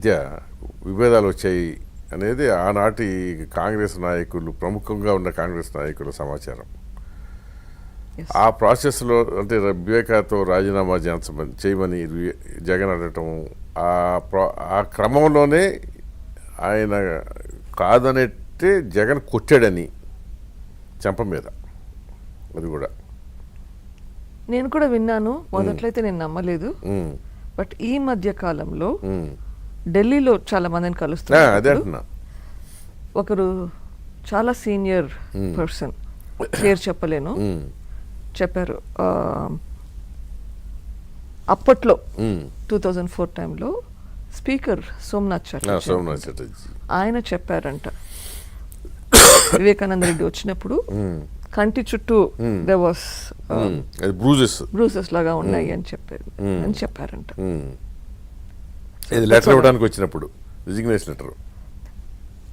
మధ్య విభేదాలు వచ్చాయి అనేది ఆనాటి కాంగ్రెస్ నాయకులు ప్రముఖంగా ఉన్న కాంగ్రెస్ నాయకుల సమాచారం. ఆ ప్రాసెస్లో అంటే వివేకాతో రాజీనామా చేయించమని చేయమని జగన్ అడగటం ఆ ప్రా ఆ క్రమంలోనే ఆయన కాదనట్టే జగన్ కొట్టాడని చెంప మీద. అది కూడా. నేను కూడా విన్నాను. మొదట్లయితే నేను నమ్మలేదు. బట్ ఈ మధ్య కాలంలో. ఢిల్లీలో చాలా మందిని అదే కలుస్తున్నారు అంటున్నా. ఒకరు చాలా సీనియర్. పర్సన్. పేరు చెప్పలేను. చెప్పారు అప్పట్లో. టూ థౌజండ్ ఫోర్ టైంలో స్పీకర్ సోమనాథ్ చటర్జీ. ఆయన చెప్పారంట. వివేకానంద రెడ్డి వచ్చినప్పుడు కంటి చుట్టూ. దే వాస్ బ్రూజెస్ బ్రూసెస్ లాగా ఉన్నాయి అని చెప్పారు. అని చెప్పారంట. ఇది లెటర్ ఇవ్వడానికి వచ్చినప్పుడు. రిజిగ్నేషన్ లెటర్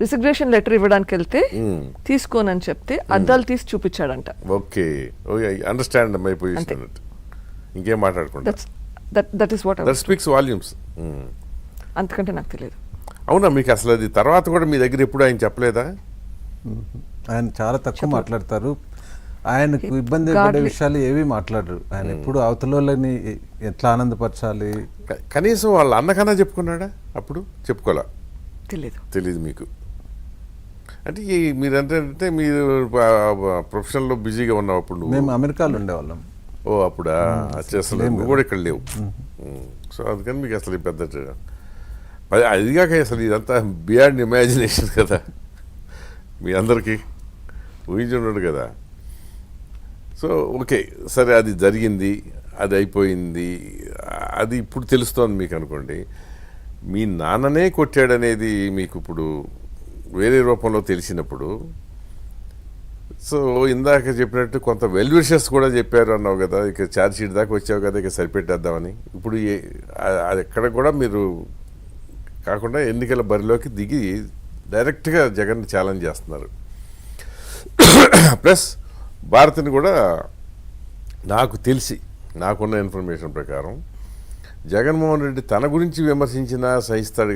రిసిగ్నేషన్ లెటర్ ఇవ్వడానికి వెళ్తే తీసుకోనని చెప్తే అద్దాలు తీసి చూపించాడంట. ఓకే అండర్స్టాండ్ మై పొజిషన్ ఇంకేం మాట్లాడకుండా. That is what that speaks volumes అంతకంటే నాకు తెలియదు అవునా మీకు అసలు అది తర్వాత కూడా మీ దగ్గర ఎప్పుడు ఆయన చెప్పలేదా? ఆయన చాలా తక్కువ మాట్లాడతారు. ఆయనకు ఇబ్బంది పడే విషయాలు ఏవి మాట్లాడరు. ఆయన ఎప్పుడు అవతల వాళ్ళని ఎట్లా ఆనందపరచాలి? కనీసం వాళ్ళ అన్నకన్నా చెప్పుకున్నాడా? అప్పుడు చెప్పుకోలే? తెలియదు తెలియదు మీకు. అంటే ఈ మీరంటే అంటే మీరు ప్రొఫెషనల్లో బిజీగా నువ్వు. మేము అమెరికాలో ఉండేవాళ్ళం. ఓ అప్పుడా? అసలు నువ్వు కూడా ఇక్కడ లేవు. సో అందుకని మీకు అసలు పెద్ద మరి అదిగాక అసలు ఇదంతా బియాండ్ ఇమాజినేషన్ కదా. మీ అందరికీ. ఊహించి ఉండడు కదా. సో ఓకే సరే అది జరిగింది అది అయిపోయింది అది ఇప్పుడు తెలుస్తోంది మీకు అనుకోండి. మీ నాన్ననే కొట్టాడనేది మీకు ఇప్పుడు వేరే రూపంలో తెలిసినప్పుడు సో ఇందాక చెప్పినట్టు కొంత వెల్ విషెస్ కూడా చెప్పారు అన్నావు కదా ఇక ఛార్జ్ షీట్ దాకా వచ్చావు కదా ఇక సరిపెట్టేద్దామని. ఇప్పుడు ఏ- అది ఎక్కడ కూడా మీరు కాకుండా ఎన్నికల బరిలోకి దిగి డైరెక్ట్గా జగన్ ఛాలెంజ్ చేస్తున్నారు. ప్లస్ భారత్ని కూడా నాకు తెలిసి నాకున్న ఇన్ఫర్మేషన్ ప్రకారం జగన్మోహన్ రెడ్డి తన గురించి విమర్శించినా సహిస్తాడు